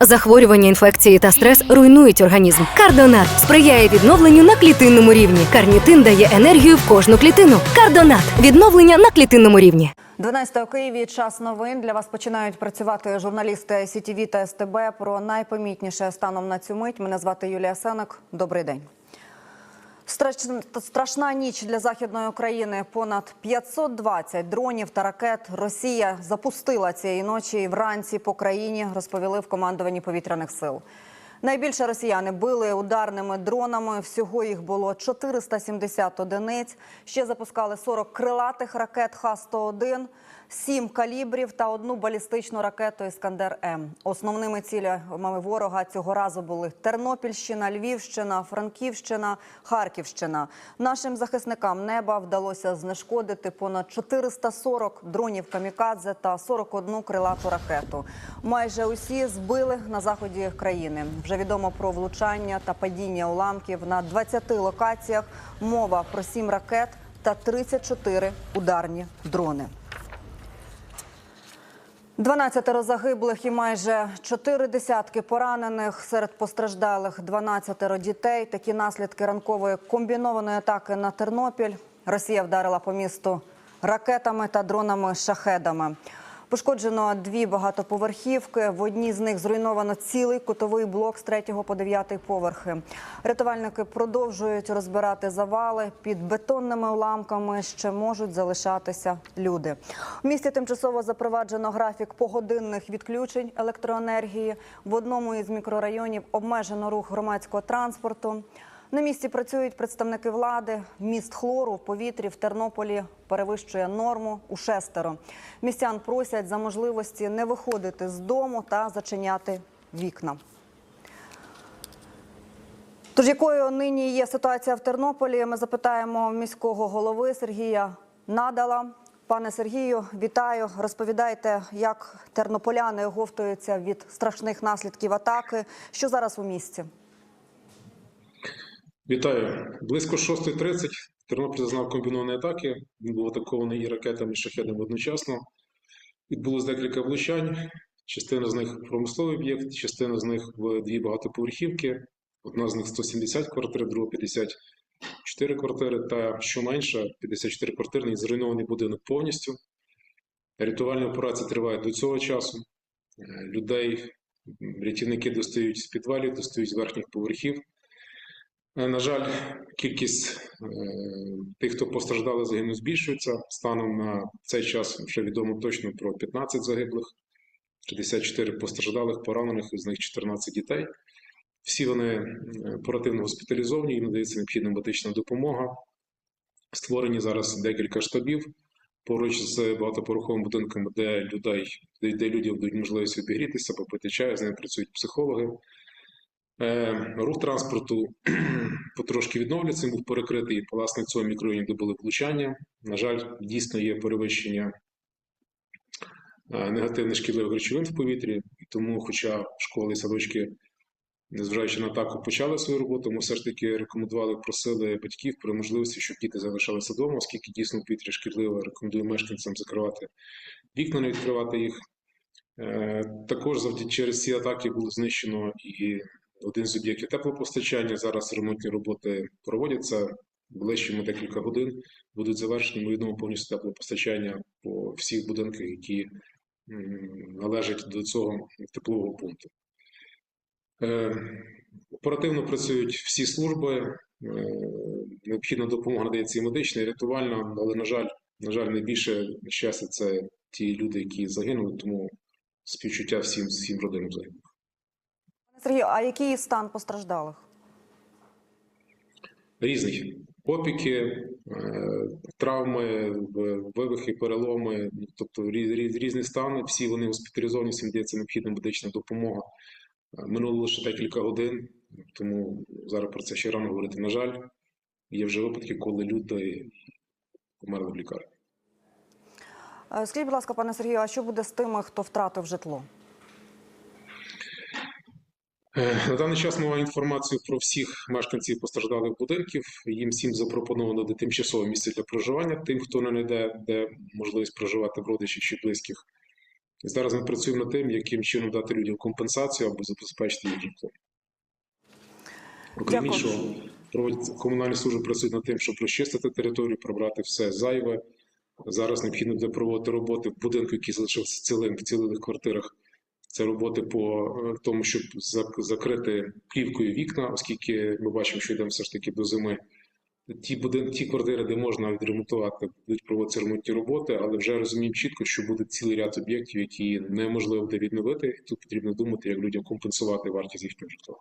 Захворювання, інфекції та стрес руйнують організм. Кардонат сприяє відновленню на клітинному рівні. Карнітин дає енергію в кожну клітину. Кардонат відновлення на клітинному рівні. 12 у Києві час новин. Для вас починають працювати журналісти СІТІВІ та СТБ. Про найпомітніше станом на цю мить. Мене звати Юлія Сенок. Добрий день. Страшна, ніч для західної України. Понад 520 дронів та ракет Росія запустила цієї ночі і вранці по країні. Розповіли в командуванні повітряних сил. Найбільше росіяни били ударними дронами. Всього їх було 470 одиниць. Ще запускали 40 крилатих ракет Х-101, 7 калібрів та одну балістичну ракету Іскандер М. Основними цілями ворога цього разу були Тернопільщина, Львівщина, Франківщина, Харківщина. Нашим захисникам неба вдалося знешкодити понад 440 дронів камікадзе та 41 крилату ракету. Майже усі збили на заході країни. Вже відомо про влучання та падіння уламків на 20 локаціях. Мова про 7 ракет та 34 ударні дрони. 12 загиблих і майже 4 десятки поранених. Серед постраждалих 12 дітей. Такі наслідки ранкової комбінованої атаки на Тернопіль. Росія вдарила по місту ракетами та дронами-шахедами. Пошкоджено дві багатоповерхівки. В одній з них зруйновано цілий кутовий блок з 3 по 9 поверхи. Рятувальники продовжують розбирати завали. Під бетонними уламками ще можуть залишатися люди. У місті тимчасово запроваджено графік погодинних відключень електроенергії. В одному із мікрорайонів обмежено рух громадського транспорту. На місці працюють представники влади. Міст хлору в повітрі в Тернополі перевищує норму у шестеро. Містян просять за можливості не виходити з дому та зачиняти вікна. Тож якою нині є ситуація в Тернополі? Ми запитаємо міського голови Сергія Надала. Пане Сергію, вітаю. Розповідайте, як тернополяни оговтуються від страшних наслідків атаки. Що зараз у місті? Вітаю. Близько 6.30 Тернопіль зазнав комбінованої атаки. Він був атакований і ракетами, і шахедами одночасно. Відбулось декілька влучань. Частина з них промисловий об'єкт, частина з них в дві багатоповерхівки. Одна з них 170 квартир, друга 54 квартири, та що менше, 54 квартирний зруйнований будинок повністю. Рятувальні операції тривають до цього часу. Е, Людей, рятівники достають з підвалів, достають з верхніх поверхів. Е, На жаль, кількість е, тих, хто постраждали, загинув, збільшується. Станом на цей час вже відомо точно про 15 загиблих, 64 постраждалих, поранених, з них 14 дітей. Всі вони е, оперативно госпіталізовані, їм надається необхідна медична допомога. Створені зараз декілька штабів поруч з багатопороховими будинками, де людей, де, де людям дають можливість обігрітися, попити чаю, з ними працюють психологи. Е, Рух транспорту потрошки відновлюється, він був перекритий власне в цьому мікрорайоні, де були влучання. На жаль, дійсно є перевищення е, негативних шкідливих речовин в повітрі, і тому, хоча школи і садочки, незважаючи на атаку, почали свою роботу, ми все ж таки рекомендували, просили батьків про можливості, щоб діти залишалися вдома, оскільки дійсно повітря шкідливе, рекомендую мешканцям закривати вікна, не відкривати їх. Е, Також через ці атаки було знищено і один з об'єктів теплопостачання. Зараз ремонтні роботи проводяться. Ближчими декілька годин будуть завершені. Ми відомо повністю теплопостачання по всіх будинках, які належать до цього теплового пункту. Е, Оперативно працюють всі служби. е, Необхідна допомога надається і медична, і рятувальна, але, на жаль, на жаль, найбільше щастя це ті люди, які загинули, тому співчуття всім, всім родинам загиблих. Сергію, а який стан постраждалих? різних опіки, е, травми, вивихи, переломи, тобто різ- різ- різні стани. Всі вони госпіталізовані, всім дається необхідна медична допомога. Е, Минуло лише декілька годин, тому зараз про це ще рано говорити. На жаль, є вже випадки, коли люди померли в лікарні. Е, Скажіть, будь ласка, пане Сергію, а що буде з тими, хто втратив житло? Е, На даний час ми маємо інформацію про всіх мешканців постраждалих будинків. Їм всім запропоновано де тимчасове місце для проживання, тим, хто не знайде, де можливість проживати в родичів чи близьких. І зараз ми працюємо над тим, яким чином дати людям компенсацію або забезпечити їх житло. Окрім іншого, комунальні служби працюють над тим, щоб розчистити територію, прибрати все зайве. Зараз необхідно буде проводити роботи в будинку, який залишився цілим в цілих квартирах. Це роботи по е, тому, щоб закрити плівкою вікна, оскільки ми бачимо, що йдемо все ж таки до зими. Ті будин, ті квартири, де можна відремонтувати, будуть проводитися ремонтні роботи, але вже розуміємо чітко, що буде цілий ряд об'єктів, які неможливо буде відновити, і тут потрібно думати, як людям компенсувати вартість їхнього житла.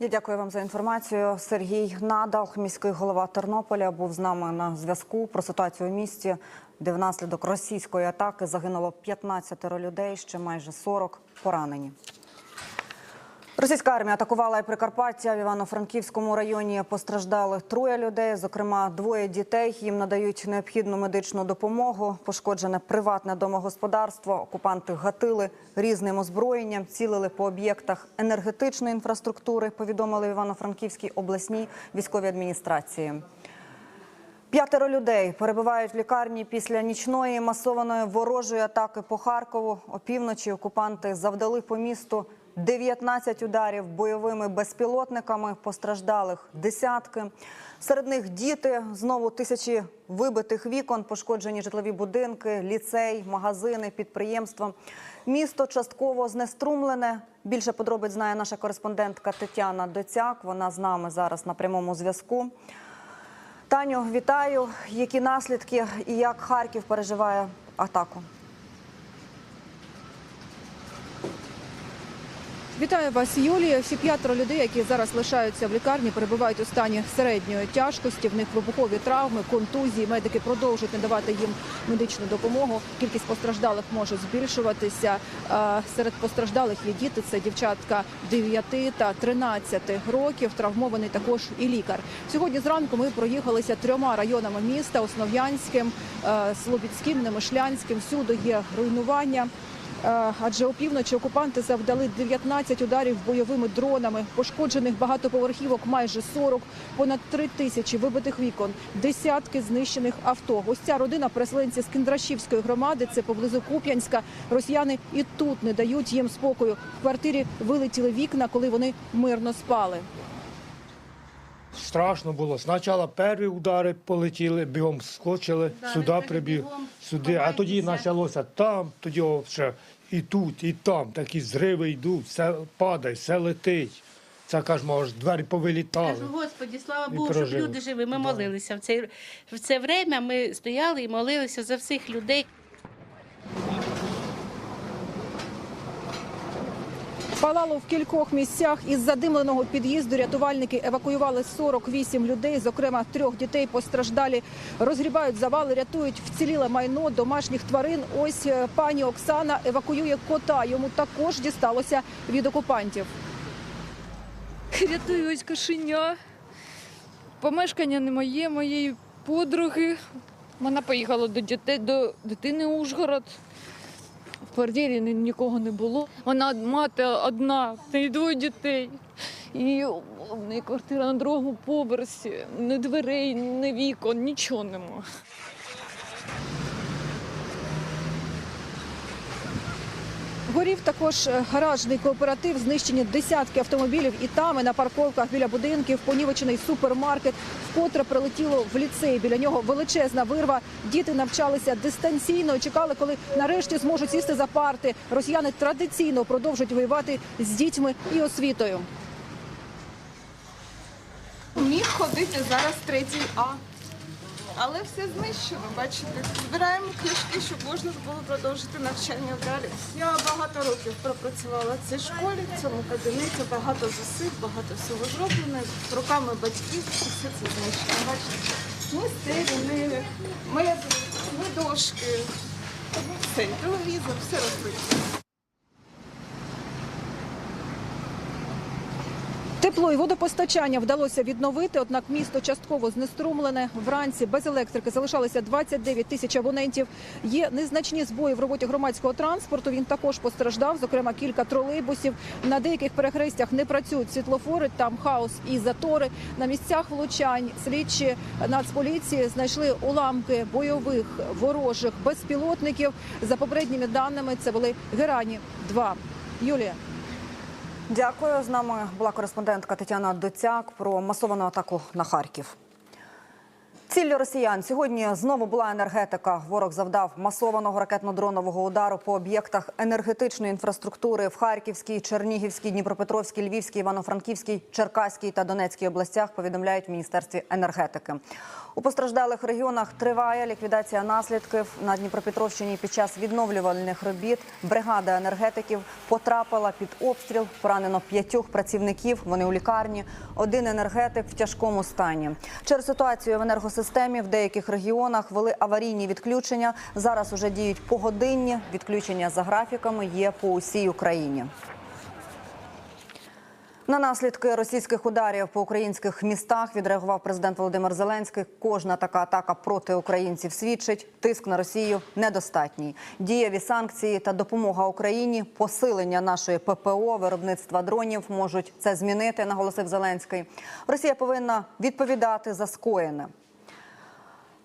Я дякую вам за інформацію. Сергій Надал, міський голова Тернополя, був з нами на зв'язку про ситуацію у місті, де внаслідок російської атаки загинуло 15 людей, ще майже 40 поранені. Російська армія атакувала і Прикарпаття в Івано-Франківському районі. Постраждали троє людей, зокрема двоє дітей. Їм надають необхідну медичну допомогу. Пошкоджене приватне домогосподарство. Окупанти гатили різним озброєнням, цілили по об'єктах енергетичної інфраструктури. Повідомили в Івано-Франківській обласній військовій адміністрації. П'ятеро людей перебувають в лікарні після нічної масованої ворожої атаки по Харкову. Опівночі окупанти завдали по місту 19 ударів бойовими безпілотниками. Постраждалих десятки. Серед них діти, знову тисячі вибитих вікон, пошкоджені житлові будинки, ліцей, магазини, підприємства. Місто частково знеструмлене. Більше подробиць знає наша кореспондентка Тетяна Доцяк. Вона з нами зараз на прямому зв'язку. Таню, вітаю. Які наслідки і як Харків переживає атаку? Вітаю вас, Юлія. Всі п'ятеро людей, які зараз лишаються в лікарні, перебувають у стані середньої тяжкості. В них вибухові травми, контузії. Медики продовжують надавати їм медичну допомогу. Кількість постраждалих може збільшуватися. Серед постраждалих є діти. Це дівчатка 9 та 13 років. Травмований також і лікар. Сьогодні зранку ми проїхалися трьома районами міста: Основ'янським, е, Слобідським, Немишлянським. Всюди є руйнування. Е, Адже опівночі окупанти завдали 19 ударів бойовими дронами, пошкоджених багатоповерхівок майже 40, понад 3 тисячі вибитих вікон, десятки знищених авто. Ось ця родина переселенці з Кіндрашівської громади, це поблизу Куп'янська. Росіяни і тут не дають їм спокою. В квартирі вилетіли вікна, коли вони мирно спали. Страшно було. Спочатку перші удари полетіли, бігом скочили, сюди прибіг, сюди. А тоді почалося там, тоді ще і тут, і там. Такі зриви йдуть, все падає, все летить. Це кажемо, аж двері повилітали. Кажу, Господі, слава Богу, щоб прожили. люди живі. Ми Да. молилися. В це, в це время ми стояли і молилися за всіх людей. Палало в кількох місцях. Із задимленого під'їзду рятувальники евакуювали 48 людей, зокрема трьох дітей постраждалі. Розгрібають завали, рятують вціліле майно домашніх тварин. Ось е, пані Оксана евакуює кота. Йому також дісталося від окупантів. Рятую ось кошеня. Помешкання не моє, моєї подруги. Вона поїхала до дітей, до дитини Ужгород. Квартирі нікого не було. Вона мати одна, в неї двоє дітей. І квартира на другому поверсі, ні дверей, ні вікон, нічого нема. Горів також е, гаражний кооператив, знищені десятки автомобілів і там, і на парковках біля будинків, понівечений супермаркет, вкотре прилетіло в ліцей. Біля нього величезна вирва. Діти навчалися дистанційно, чекали, коли нарешті зможуть сісти за парти. Росіяни традиційно продовжують воювати з дітьми і освітою. Міг ходити зараз третій А. Але все знищено, бачите. Збираємо книжки, щоб можна було продовжити навчання далі. Я багато років пропрацювала в цій школі, в цьому кабінеті, багато зусиль, багато всього зроблено. Руками батьків все це знищено. Бачите, ми стелі, ми ми дошки, телевізор, все розбито. Тепло і водопостачання вдалося відновити, однак місто частково знеструмлене. Вранці без електрики залишалося 29 тисяч абонентів. Є незначні збої в роботі громадського транспорту. Він також постраждав, зокрема кілька тролейбусів. На деяких перехрестях не працюють світлофори, там хаос і затори. На місцях влучань слідчі нацполіції знайшли уламки бойових ворожих безпілотників. За попередніми даними це були Герані 2 Юлія. Дякую. З нами була кореспондентка Тетяна Доцяк про масовану атаку на Харків. Ціллю росіян сьогодні знову була енергетика. Ворог завдав масованого ракетно-дронового удару по об'єктах енергетичної інфраструктури в Харківській, Чернігівській, Дніпропетровській, Львівській, Івано-Франківській, Черкаській та Донецькій областях. Повідомляють в міністерстві енергетики. У постраждалих регіонах триває ліквідація наслідків на Дніпропетровщині. Під час відновлювальних робіт бригада енергетиків потрапила під обстріл. Поранено п'ятьох працівників. Вони у лікарні. Один енергетик в тяжкому стані. Через ситуацію в енергосистемі в деяких регіонах вели аварійні відключення. Зараз уже діють погодинні. Відключення за графіками є по усій Україні. На наслідки російських ударів по українських містах відреагував президент Володимир Зеленський. Кожна така атака проти українців свідчить, тиск на Росію недостатній. Дієві санкції та допомога Україні, посилення нашої ППО, виробництва дронів можуть це змінити, наголосив Зеленський. Росія повинна відповідати за скоєне.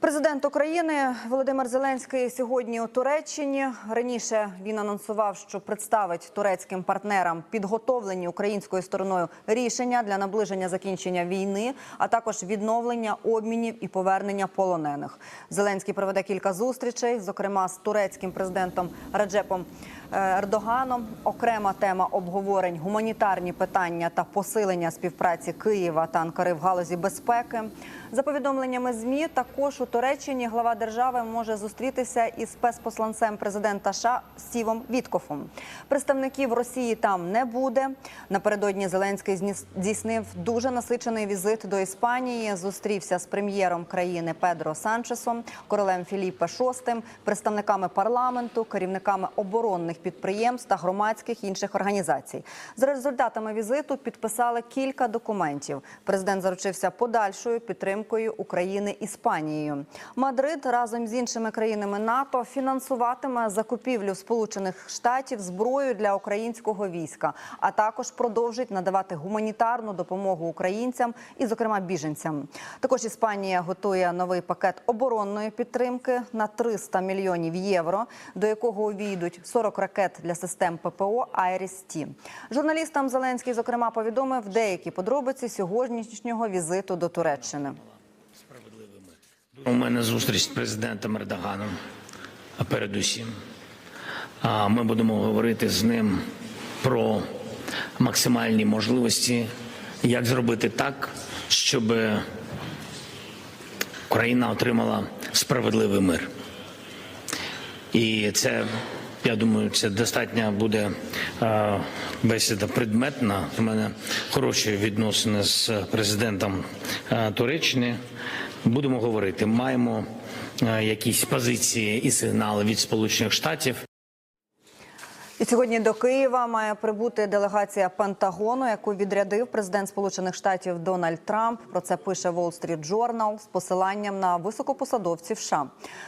Президент України Володимир Зеленський сьогодні у Туреччині. Раніше він анонсував, що представить турецьким партнерам підготовлені українською стороною рішення для наближення закінчення війни, а також відновлення обмінів і повернення полонених. Зеленський проведе кілька зустрічей, зокрема з турецьким президентом Раджепом е, Ердоганом. Окрема тема обговорень гуманітарні питання та посилення співпраці Києва та Анкари в галузі безпеки. За повідомленнями змі, також у Туреччині глава держави може зустрітися із спецпосланцем президента США Стівом Віткофом. Представників Росії там не буде. Напередодні Зеленський здійснив дуже насичений візит до Іспанії. Зустрівся з прем'єром країни Педро Санчесом, королем Філіппе VI, представниками парламенту, керівниками оборонних підприємств та громадських інших організацій. За результатами візиту підписали кілька документів. Президент заручився подальшою підтримкою України Іспанією. Мадрид разом з іншими країнами НАТО фінансуватиме закупівлю Сполучених Штатів зброю для українського війська, а також продовжить надавати гуманітарну допомогу українцям і, зокрема, біженцям. Також Іспанія готує новий пакет оборонної підтримки на 300 мільйонів євро, до якого увійдуть 40 ракет для систем ППО «Айріс-Ті». Журналістам Зеленський, зокрема, повідомив деякі подробиці сьогоднішнього візиту до Туреччини. У мене зустріч з президентом Ердоганом. А передусім, ми будемо говорити з ним про максимальні можливості, як зробити так, щоб Україна отримала справедливий мир. І це, я думаю, це достатньо буде е, бесіда предметна. У мене хороші відносини з президентом е, Туреччини. Будемо говорити, маємо е, якісь позиції і сигнали від Сполучених Штатів. І сьогодні до Києва має прибути делегація Пентагону, яку відрядив президент Сполучених Штатів Дональд Трамп. Про це пише Wall Street Journal з посиланням на високопосадовців США.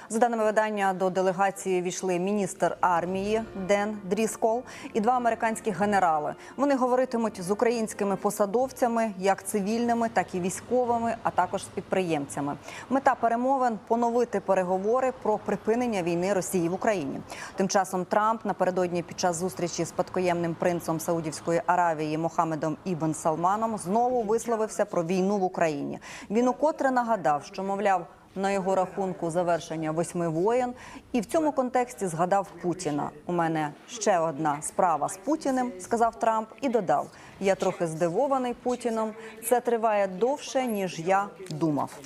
За даними видання, до делегації війшли міністр армії Ден Дріскол і два американські генерали. Вони говоритимуть з українськими посадовцями, як цивільними, так і військовими, а також з підприємцями. Мета перемовин поновити переговори про припинення війни Росії в Україні. Тим часом Трамп напередодні під час зустрічі з спадкоємним принцем Саудівської Аравії Мохамедом Ібн Салманом знову висловився про війну в Україні. Він укотре нагадав, що мовляв. На його рахунку завершення восьми воєн, і в цьому контексті згадав Путіна. У мене ще одна справа з Путіним, сказав Трамп, і додав: я трохи здивований Путіном. Це триває довше ніж я думав.